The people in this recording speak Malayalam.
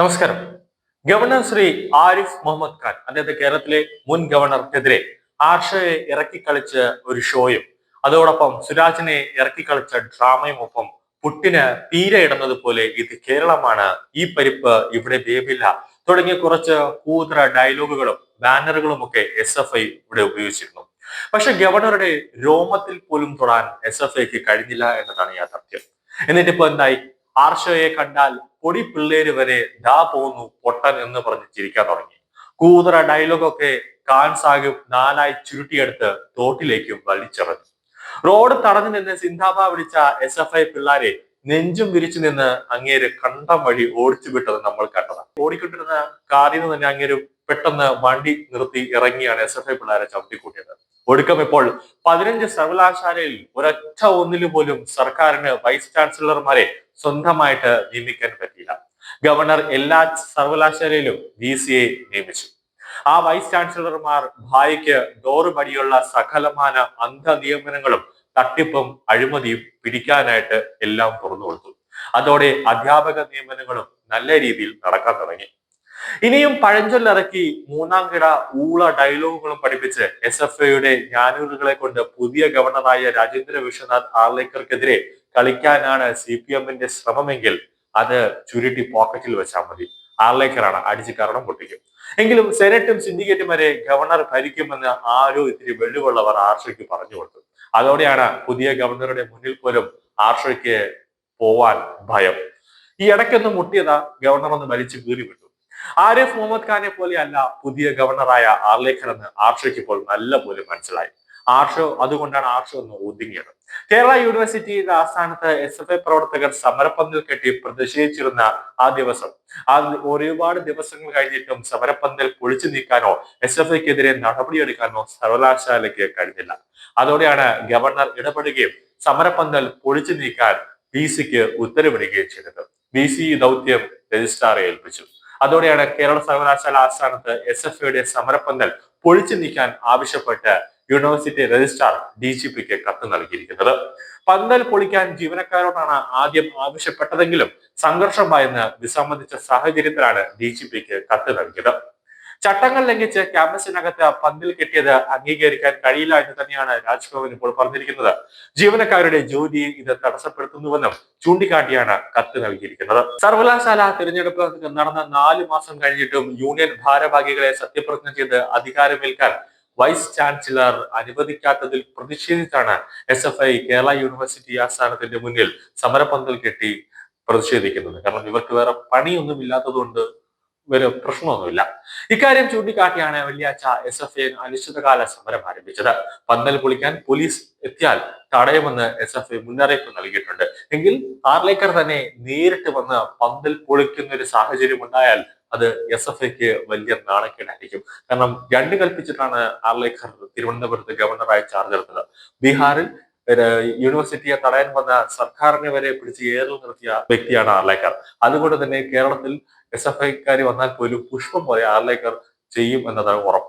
നമസ്കാരം. ഗവർണർ ശ്രീ ആരിഫ് മുഹമ്മദ് ഖാൻ അദ്ദേഹത്തെ കേരളത്തിലെ മുൻ ഗവർണർക്കെതിരെ ആർഷയെ ഇറക്കിക്കളിച്ച ഒരു ഷോയും അതോടൊപ്പം സുരാജിനെ ഇറക്കിക്കളിച്ച ഡ്രാമയും ഒപ്പം പുട്ടിന് പീരയിടുന്നത് പോലെ ഇത് കേരളമാണ്. ഈ പരിപ്പ് ഇവിടെ വേവില്ല. തുടങ്ങിയ കുറച്ച് കൂതറ ഡയലോഗുകളും ബാനറുകളും ഒക്കെ എസ് എഫ് ഐ ഇവിടെ ഉപയോഗിച്ചിരുന്നു. പക്ഷെ ഗവർണറുടെ രോമത്തിൽ പോലും തൊടാൻ എസ് എഫ് ഐക്ക് കഴിഞ്ഞില്ല എന്നതാണ് യാഥാർത്ഥ്യം. എന്നിട്ടിപ്പോ എന്തായി? ആർഷയെ കണ്ടാൽ പൊടി പിള്ളേര് വരെ ദാ പോന്നു പൊട്ടൻ എന്ന് പറഞ്ഞ് ചിരിക്കാൻ തുടങ്ങി. കൂതറ ഡയലോഗൊക്കെ ഖാൻ സാഹിബ് നാലായി ചുരുട്ടിയെടുത്ത് തോട്ടിലേക്കും വലിച്ചെറിഞ്ഞു റോഡ് തടഞ്ഞു നിന്ന് സിന്ധാബ വിളിച്ച എസ് എഫ് ഐ പിള്ളാരെ നെഞ്ചും വിരിച്ചു നിന്ന് അങ്ങേര് കണ്ടം വഴി ഓടിച്ചു വിട്ടത് നമ്മൾ കണ്ടതാണ്. ഓടിക്കൊണ്ടിരുന്ന കാറിൽ നിന്ന് തന്നെ അങ്ങേര് പെട്ടെന്ന് വണ്ടി നിർത്തി ഇറങ്ങിയാണ് എസ് എഫ് ഐ പിള്ളേരെ ചവിട്ടിക്കൂട്ടിയത്. ഒടുക്കം ഇപ്പോൾ പതിനഞ്ച് സർവകലാശാലയിൽ ഒരൊറ്റ ഒന്നിലും പോലും സർക്കാരിന് വൈസ് ചാൻസലർമാരെ സ്വന്തമായിട്ട് നിയമിക്കാൻ പറ്റിയില്ല. ഗവർണർ എല്ലാ സർവകലാശാലയിലും വി എ നിയമിച്ചു. ആ വൈസ് ചാൻസലർമാർ ഭായിക്ക് ഡോറുപടിയുള്ള സകലമാന അന്ധ നിയമനങ്ങളും തട്ടിപ്പും അഴിമതിയും പിടിക്കാനായിട്ട് എല്ലാം തുറന്നു കൊടുത്തു. അതോടെ അധ്യാപക നിയമനങ്ങളും നല്ല രീതിയിൽ നടക്കാൻ തുടങ്ങി. ഇനിയും പഴഞ്ചൊല്ലിറക്കി മൂന്നാം കിട ഊള ഡയലോഗുകളും പഠിപ്പിച്ച് എസ് എഫ് ഐയുടെ ജ്ഞാനൂറുകളെ കൊണ്ട് പുതിയ ഗവർണറായ രാജേന്ദ്ര വിശ്വനാഥ് ആർലേക്കർക്കെതിരെ കളിക്കാനാണ് സി പി എമ്മിന്റെ ശ്രമമെങ്കിൽ അത് ചുരുട്ടി പോക്കറ്റിൽ വെച്ചാൽ മതി. ആർലേക്കറാണ് അടിച്ച് കരണം പൊട്ടിക്കും. എങ്കിലും സെനറ്റും സിൻഡിക്കേറ്റും വരെ ഗവർണർ ഭരിക്കുമെന്ന് ആരോ ഇത്തിരി വെള്ളുവുള്ളവർ ആർഷയ്ക്ക് പറഞ്ഞു കൊടുത്തു. അതോടെയാണ് പുതിയ ഗവർണറുടെ മുന്നിൽ പോലും ആർഷയ്ക്ക് പോവാൻ ഭയം. ഈ ഇടയ്ക്കൊന്ന് മുട്ടിയതാ ഗവർണർ ഒന്ന് വലിച്ചു കീറി വിട്ടു. ആരിഫ് മുഹമ്മദ് ഖാനെ പോലെയല്ല പുതിയ ഗവർണറായ ആർലേക്കർ എന്ന് ആർഷയ്ക്ക് ഇപ്പോൾ നല്ല പോലെ മനസ്സിലായി. ആർഷോ അതുകൊണ്ടാണ് ആർഷോ എന്ന് ഒതുങ്ങിയത്. കേരള യൂണിവേഴ്സിറ്റിയുടെ ആസ്ഥാനത്ത് എസ് എഫ് ഐ പ്രവർത്തകർ സമരപ്പന്തൽ കെട്ടി പ്രതിഷേധിച്ചിരുന്ന ആ ദിവസം. ആ ഒരുപാട് ദിവസങ്ങൾ കഴിഞ്ഞിട്ടും സമരപ്പന്തൽ പൊളിച്ചു നീക്കാനോ എസ് എഫ് ഐക്കെതിരെ നടപടിയെടുക്കാനോ സർവകലാശാലയ്ക്ക് കഴിഞ്ഞില്ല. അതോടെയാണ് ഗവർണർ ഇടപെടുകയും സമരപ്പന്തൽ പൊളിച്ചു നീക്കാൻ ബി സിക്ക് ഉത്തരവിടുകയും ചെയ്തത്. ബി സി ദൗത്യം രജിസ്ട്രാറെ ഏൽപ്പിച്ചു. അതോടെയാണ് കേരള സർവകലാശാല ആസ്ഥാനത്ത് എസ് എഫ് ഐയുടെ സമരപ്പന്തൽ പൊളിച്ചു നീക്കാൻ ആവശ്യപ്പെട്ട് യൂണിവേഴ്സിറ്റി രജിസ്ട്രാർ ഡി ജി പിക്ക് കത്ത് നൽകിയിരിക്കുന്നത്. പന്തൽ പൊളിക്കാൻ ജീവനക്കാരോടാണ് ആദ്യം ആവശ്യപ്പെട്ടതെങ്കിലും സംഘർഷമായെന്ന് വിസമ്മതിച്ച സാഹചര്യത്തിലാണ് ഡി ജി പിക്ക് കത്ത് നൽകിയത്. ചട്ടങ്ങൾ ലംഘിച്ച് ക്യാമ്പസിനകത്ത് പന്തിൽ കെട്ടിയത് അംഗീകരിക്കാൻ കഴിയില്ല എന്ന് തന്നെയാണ് രാജ്ഭവൻ ഇപ്പോൾ പറഞ്ഞിരിക്കുന്നത്. ജീവനക്കാരുടെ ജോലിയെ ഇത് തടസ്സപ്പെടുത്തുന്നുവെന്നും ചൂണ്ടിക്കാട്ടിയാണ് കത്ത് നൽകിയിരിക്കുന്നത്. സർവകലാശാല തിരഞ്ഞെടുപ്പ് നടന്ന നാലു മാസം കഴിഞ്ഞിട്ടും യൂണിയൻ ഭാരവാഹികളെ സത്യപ്രതിജ്ഞ ചെയ്ത് അധികാരമേൽക്കാൻ വൈസ് ചാൻസലർ അനുവദിക്കാത്തതിൽ പ്രതിഷേധിച്ചാണ് S F I Kerala university ആസ്ഥാനത്തിന്റെ മുന്നിൽ സമരപന്തൽ കെട്ടി പ്രതിഷേധിക്കുന്നത്. കാരണം ഇവർക്ക് വേറെ പണിയൊന്നും ഇല്ലാത്തതുകൊണ്ട് വേറെ പ്രശ്നമൊന്നുമില്ല. ഇക്കാര്യം ചൂണ്ടിക്കാട്ടിയാണ് വെള്ളിയാഴ്ച എസ് എഫ് ഐ അനിശ്ചിതകാല സമരം ആരംഭിച്ചത്. പന്തൽ പൊളിക്കാൻ പോലീസ് എത്തിയാൽ തടയുമെന്ന് എസ് എഫ് ഐ മുന്നറിയിപ്പ് നൽകിയിട്ടുണ്ട്. എങ്കിൽ ആർലേക്കർ തന്നെ നേരിട്ട് വന്ന് പന്തൽ പൊളിക്കുന്ന ഒരു സാഹചര്യം ഉണ്ടായാൽ അത് എസ് എഫ് ഐക്ക് വലിയ നാണക്കേടായിരിക്കും. കാരണം രണ്ട് കൽപ്പിച്ചിട്ടാണ് ആർലേക്കർ തിരുവനന്തപുരത്ത് ഗവർണറായി ചാർജ് എടുത്തത്. ബീഹാറിൽ യൂണിവേഴ്സിറ്റിയെ തടയാൻ വന്ന സർക്കാരിനെ വരെ പിടിച്ച് ഏറിൽ നിർത്തിയ വ്യക്തിയാണ് ആർലേക്കർ. അതുകൊണ്ട് തന്നെ കേരളത്തിൽ എസ് എഫ് ഐക്കാർ വന്നാൽ പോലും പുഷ്പം പോലെ ആർലേക്കർ ചെയ്യും എന്നതാണ് ഉറപ്പ്.